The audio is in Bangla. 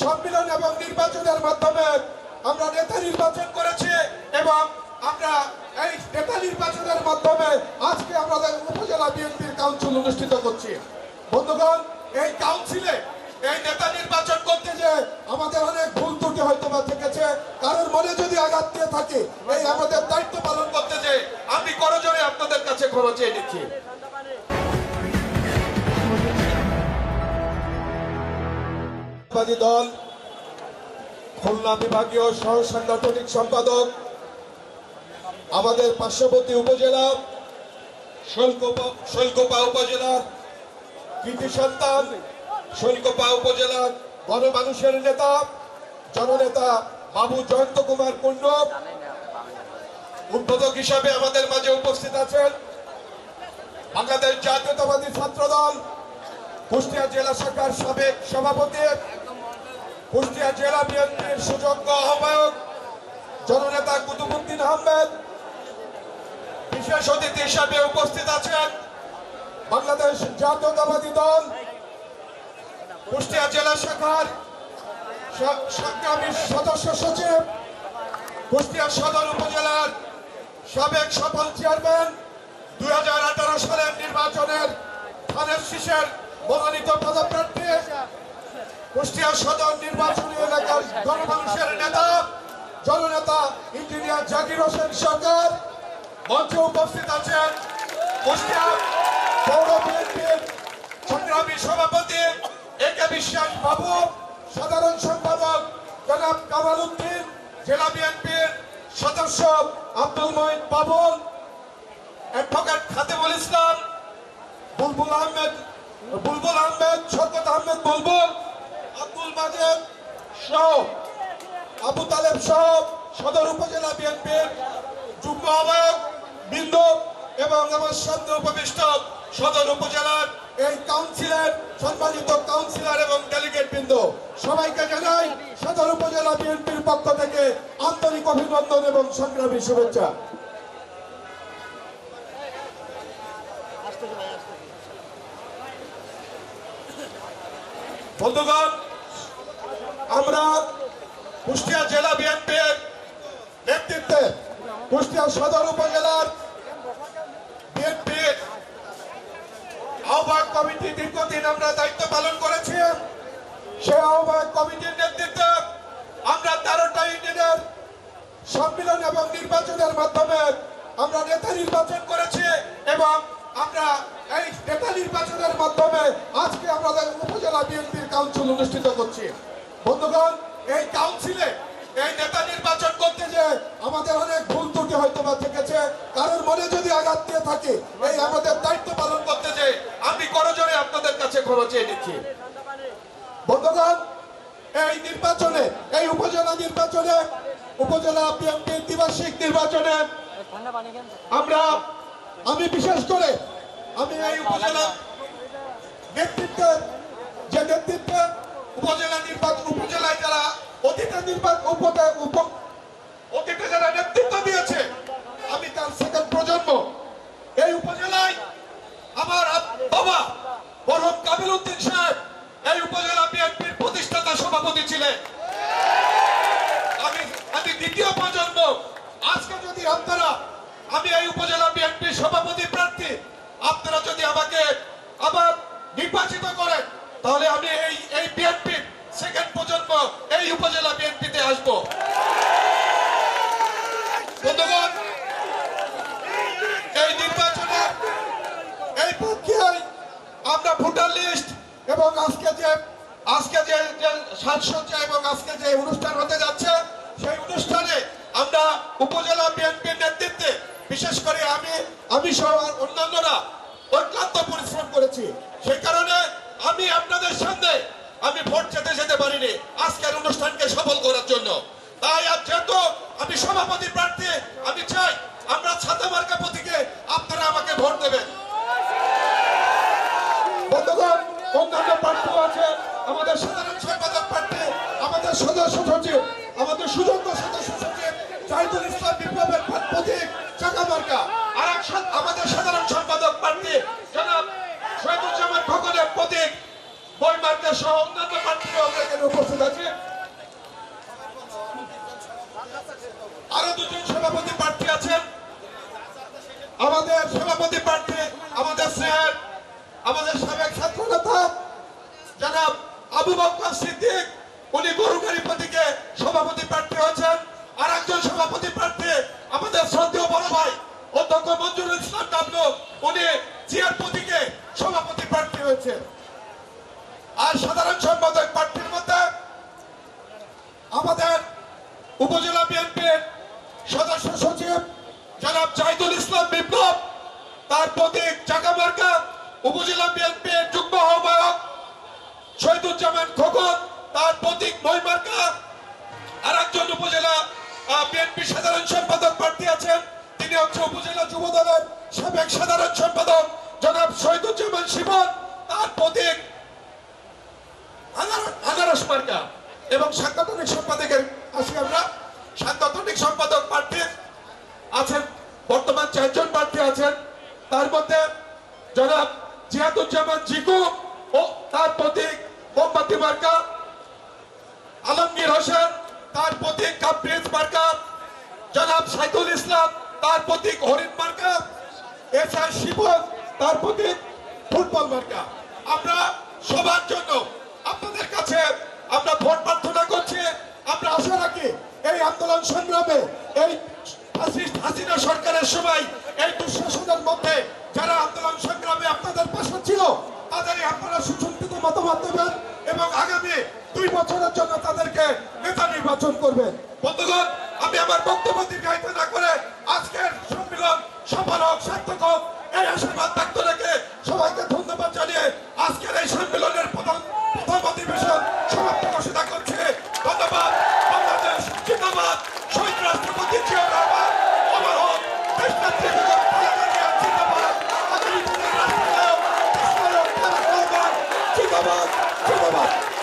সম্মেলন এবং নির্বাচনের মাধ্যমে আমরা নেতা নির্বাচন করেছি এবং আমরা এই নেতা নির্বাচনের মাধ্যমে আজকে আমাদের উপজেলা বিএনপির কাউন্সিল অনুষ্ঠিত করছি। বন্ধুগণ, এই কাউন্সিলে এই নেতা নির্বাচন করতে যে আমাদের অনেক ভুল ত্রুটি হয়তো বা থেকেছে, কারোর মনে যদি আঘাত দিয়ে থাকে, এই আমাদের দায়িত্ব পালন করতে যে আমি করজোরে আপনাদের কাছে ক্ষমা চেয়ে নিচ্ছি। বাদী দল, খুলনা বিভাগীয় সহ সাংগঠনিক সম্পাদক, আমাদের পার্শ্ববর্তী উপজেলা শৈলকোপা উপজেলার কৃতি সন্তান, শৈলকোপা উপজেলার গণমানুষের নেতা, জননেতা বাবু জয়ন্ত কুমার কুণ্ড, উদ্বোধক হিসাবে আমাদের মাঝে উপস্থিত আছেন বাংলাদেশ জাতীয়তাবাদী ছাত্রদল, কুষ্টিয়া জেলা শাখার সাবেক সভাপতি কুষ্টিয়া জেলা বিএনপির সুযোগ্য আহ্বায়ক জননেতা কুতুবুদ্দিন আহমেদ। বিশেষ অতিথি হিসাবে উপস্থিত আছেন বাংলাদেশ জাতীয়তাবাদী দল, কুষ্টিয়া জেলা শাখার স- সংগ্রামী সদস্য সচিব, কুষ্টিয়া সদর উপজেলার সাবেক সফল চেয়ারম্যান, দুই হাজার আঠারো সালের নির্বাচনের ধানের শীষের মনোনীত পদপ্রার্থী। কুষ্টিয়া সদর নির্বাচনী এলাকার গণমানুষের নেতা, জননেতা ইঞ্জিনিয়ার জাকির হোসেন সরকার। মঞ্চে উপস্থিত আছেন কুষ্টিয়া পৌর বিএনপির সংগ্রামী সভাপতি এ কে বিশ্বাস বাবু, সাধারণ সম্পাদক জনাব কামাল উদ্দিন, জেলা বিএনপির সদস্য আব্দুল মহিদ বাবুল, অ্যাডভোকেট খাদিমুল ইসলাম, বুলবুল আহমেদ বুলবুল আহমেদ শরকত আহমেদ বুলবুল আব্দুল সহ আবু তালেব সহ সদর উপজেলা বিএনপির যুগ্ম আহ্বায়ক বিন্দু এবং আমার সামনে উপবিষ্ট সদর উপজেলার এই কাউন্সিলর সম্মানিত কাউন্সিলর এবং ডেলিগেট বৃন্দ। সবাইকে জানাই সদর উপজেলা বিএনপির পক্ষ থেকে আন্তরিক অভিনন্দন এবং সংগ্রামী শুভেচ্ছা। বন্ধুগণ আমরা কুষ্টিয়া জেলা বিএনপির নেতৃত্বে কুষ্টিয়া সদর উপজেলার বিএনপির আহ্বায়ক কমিটি দীর্ঘদিন আমরা দায়িত্ব পালন করেছি। সেই আহ্বায়ক কমিটির নেতৃত্বে আমরা তেরোটা ইউনিয়নের সম্মেলন এবং নির্বাচনের মাধ্যমে আমরা নেতা নির্বাচন করেছি এবং আমরা এই নেতা নির্বাচনের মাধ্যমে আজকে আমাদের উপজেলা বিএনপির কাউন্সিল অনুষ্ঠিত করছি। বন্ধুগণ, এই কাউন্সিলে এই নেতা নির্বাচন করতে যে আমাদের অনেক ভুল ত্রুটি হয়তো বা থেকেছে। কারোর মনে যদি আঘাত দিয়ে থাকে, এই আমাদের দায়িত্ব পালন করতে যে আমি করজোরে আপনাদের কাছে ক্ষমা চেয়ে নিচ্ছি। বন্ধুগণ, এই নির্বাচনে, এই উপজেলা নির্বাচনে, উপজেলা বিএনপির দ্বিবার্ষিক নির্বাচনে আমরা, আমি বিশেষ করে, আমি এই উপজেলা নেতৃত্বের, যে নেতৃত্বে উপজেলা নির্বাচন উপজেলায় যারা অতীতে নির্বাচন উপতে- উপ- আজকে যদি আপনারা, আমি এই উপজেলা বিএনপির সভাপতি প্রার্থী, আপনারা যদি আমাকে আবার নির্বাচিত করেন, তাহলে আমি এই এই বিএনপির সেকেন্ড প্রজন্ম, এই উপজেলা বিএনপিতে আসব বন্ধুগণ এই নির্বাচনে এই প্রক্রিয়ায় আমরা ভোটার লিস্ট এবং আজকে যে আজকে যে সাজসজ্জা এবং আজকে যে অনুষ্ঠান হতে যাচ্ছে, সেই অনুষ্ঠানে আমরা উপজেলা বিএনপির নেতৃত্বে, বিশেষ করে আমি আমি সহ অন্যান্যরা অক্লান্ত পরিশ্রম করেছি। সেই কারণে আমি আপনাদের সামনে আমি ভোট যেতে যেতে পারিনি আজকের অনুষ্ঠানকে সফল করার জন্য। তাই আর যেহেতু আমি সভাপতি প্রার্থী, আমি চাই আমরা ছাতা মার্কা প্রতীকে আপনারা আমাকে ভোট দেবেন। অন্যান্য প্রার্থী আছে। আমাদের সাধারণ সম্পাদক প্রার্থী, আমাদের সদস্য সচিব, আমাদের সুযোগ্য সদস্য সচিব, জাহিদুল ইসলাম বিপ্লবের প্রতীক চাকামার্কা আর এক আমাদের সাধারণ সম্পাদক প্রার্থী, জনাব শহীদুজ্জামান খোকনের প্রতীক বইমার্কা সহ অন্যান্য প্রার্থীও আমরা এখানে উপস্থিত আছি। আরও দুজন সভাপতি প্রার্থী আছেন। আমাদের সভাপতি প্রার্থী, আমাদের স্যার সাবেক ছাত্র নেতা জনাব আবু বক্কর সিদ্দিক, উনি গরুগাড়ি প্রতীকে সভাপতি প্রার্থী হয়েছেন। আর একজন সভাপতি প্রার্থী আমাদের শ্রদ্ধেয় বড় ভাই, অধ্যক্ষ মঞ্জুরুল ইসলাম ডাবলু উনি জিয়ার প্রতীকে সভাপতি প্রার্থী হয়েছে আর সাধারণ সম্পাদক প্রার্থীর মধ্যে আমাদের উপজেলা বিএনপির সদস্য সচিব জনাব জাহিদুল ইসলাম বিপ্লব, তার প্রতীক চাকা মার্কা উপজেলা বিএনপির যুগ্ম আহ্বায়ক শহীদুজ্জামান খোকন, তার প্রতীক মই মার্কা আর একজন উপজেলা বিএনপি সাধারণ সম্পাদক প্রার্থী আছেন, তিনি হচ্ছে উপজেলা যুব দলের সাবেক সাধারণ সম্পাদক জনাব শহীদুজ্জামান শিবন, তার প্রতীক আনার- আনারস মার্কা এবং সাংগঠনিক সম্পাদকের আসি আমরা। সাংগঠনিক সম্পাদক প্রার্থী আছেন, বর্তমান চারজন প্রার্থী আছেন। তার মধ্যে জনাব জিয়াদুজ্জামান জিকু ও তার প্রতীক মোমবাতি মার্কা, আলমগীর হোসেন তার প্রতীক কাপ্রিজ মার্কা, জনাব সাইদুল ইসলাম তার প্রতীক হরিণ মার্কা, এস আর শিবন তার প্রতীক ফুটবল মার্কা। আমরা সবার জন্য আপনাদের কাছে আমরা ভোট প্রার্থনা করছি। আমরা আশা রাখি এই আন্দোলন সংগ্রামে এই হাসিনা সরকারের সময় এই দুঃশাসনের মধ্যে যারা আন্দোলন তাদেরই আপনারা সুচিন্তিত মতামত দেবেন এবং আগামী দুই বছরের জন্য তাদেরকে নেতা নির্বাচন করবেন। বন্ধুগণ, আমি আমার বক্তব্য দীর্ঘায়িত না করে আজকের সম্মেলন সফল হোক, সার্থক হোক এই আশীর্বাদ ব্যক্ত রেখে সবাইকে ধন্যবাদ জানিয়ে আজকের এই সম্মেলনের প্রথম こんばんは。